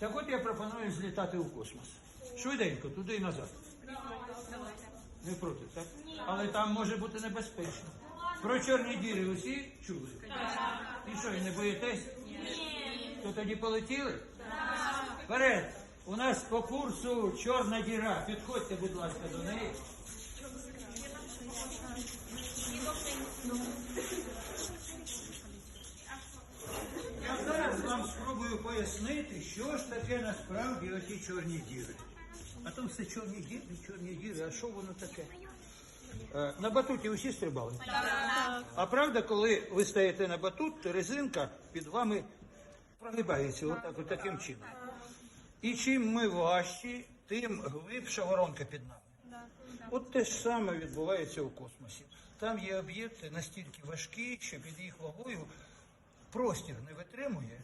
Так от я пропоную злітати у космос. Швиденько, туди і назад. Не проти, так? Але там може бути небезпечно. Про чорні діри усі чули? І що, і не боїтесь? То тоді полетіли? Вперед! У нас по курсу чорна діра. Підходьте, будь ласка, до неї. Я зараз вам спробую пояснити, що ж таке насправді оті чорні діри. А то все чорні діри, чорні діри, а що воно таке? Е, на батуті усі стрибали? Так. А правда, коли ви стаєте на батут, то резинка під вами прогибається отак, от таким чином. І чим ми важчі, тим глибша воронка під нами. От те ж саме відбувається у космосі. Там є об'єкти настільки важкі, що під їх вагою простір не витримує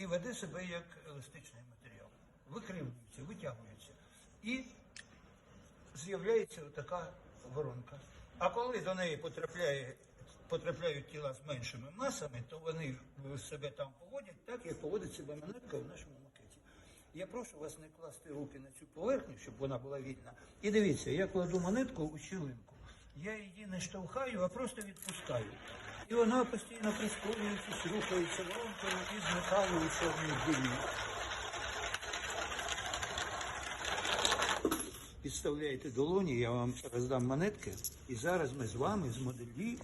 і веде себе як еластичний матеріал. Викривлюється, витягується. І з'являється така воронка. А коли до неї потрапляє, потрапляють тіла з меншими масами, то вони себе там поводять так, як поводить себе монетка в нашому макеті. Я прошу вас не класти руки на цю поверхню, щоб вона була вільна. І дивіться, я кладу монетку у щілинку. Я її не штовхаю, а просто відпускаю. І вона постійно прискорюється, рухається воронкою із металу у чорній ділі. Підставляєте долоні, я вам роздам монетки, і зараз ми з вами змоделі,